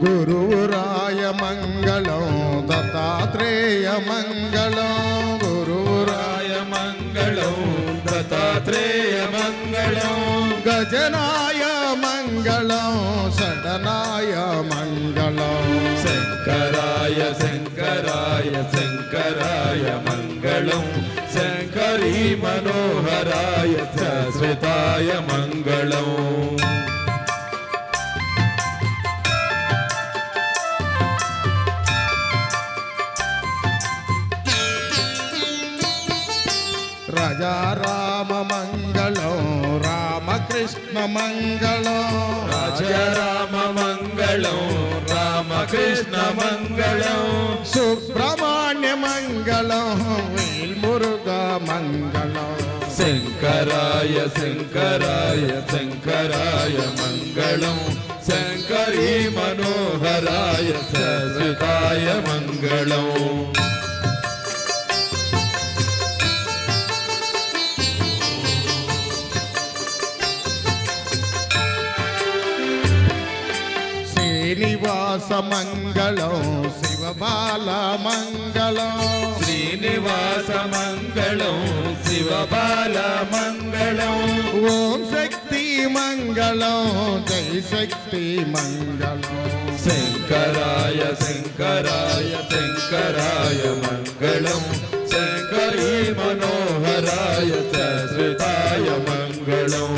గురువురాయ మంగళం దత్తాత్రేయ మంగళం గురువురాయ రాయ మంగళం దత్తాత్రేయ మంగళం గజనాయ మంగళం షడనాయ మంగళం శంకరాయ శంకరాయ శంకరాయ మంగళం శంకరీ మనోహరాయ శాశ్వతాయ రజారామ మంగళం రామకృష్ణ మంగళం. రాజరామ మంగళం రామకృష్ణ మంగళం. సుబ్రహ్మణ్య మంగళం వేల్మురుగ మంగళం. శంకరాయ శంకరాయ శంకరాయ మంగళం. శంకరీ మనోహరాయ శాశ్వతాయ మంగళం. శ్రీనివాస మంగళం శివబాల మంగళం శ్రీనివాస మంగళం శివబాల మంగళం ఓం శక్తి మంగళం జై శక్తి మంగళం. శంకరాయ శంకరాయ శంకరాయ మంగళం. శంకరీ మనోహరాయ శాశ్వతాయ మంగళం.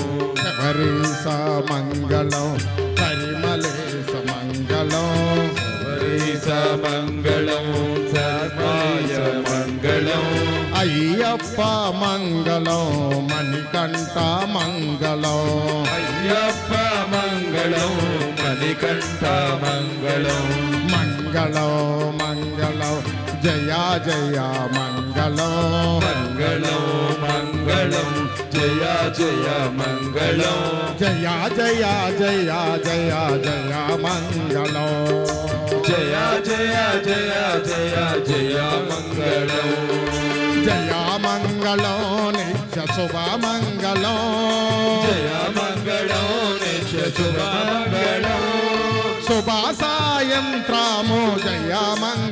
హరీస మంగళం పరిమళేశ మంగళం హరీస మంగళం సర్వాయ మంగళం అయ్యప్ప మంగళం మణికంఠ మంగళం అయ్యప్ప మంగళం మణికంఠ మంగళం మంగళం మంగళం జయ జయ జయ జయ మంగళం. జయ జయ జయ జయ జయ మంగళం. జయ జయ జయ జయ జయ మంగళం. జయ మంగళం నిత్య శుభ మంగళం. జయ మంగళం నిత్య శుభ మంగళం. శుభ సాయంత్రము జయ మంగళం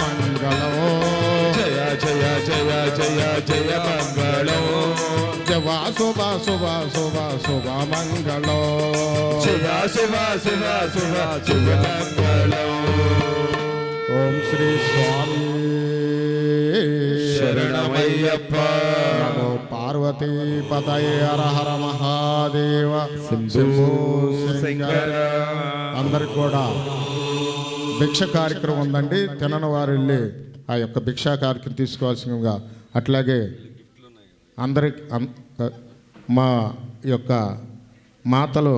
మంగళం జయ జయ జయ జయ జయ మంగళం. జవ శుభ శుభ శుభ శుభ మంగళం. శుభ శుభ శుభ శుభ శుభ మంగళం. ఓం శ్రీ స్వామి. శరణమయ్యప్ప. నమో పార్వతీ పతయే హర హర మహాదేవ శంభో శంకర. అందరికి కూడా భిక్ష కార్యక్రమం ఉందండి. తినని వారు వెళ్ళి ఆ యొక్క భిక్షా కార్యక్రమం తీసుకోవాల్సిందిగా. అట్లాగే అందరి అం- మా యొక్క మాతలు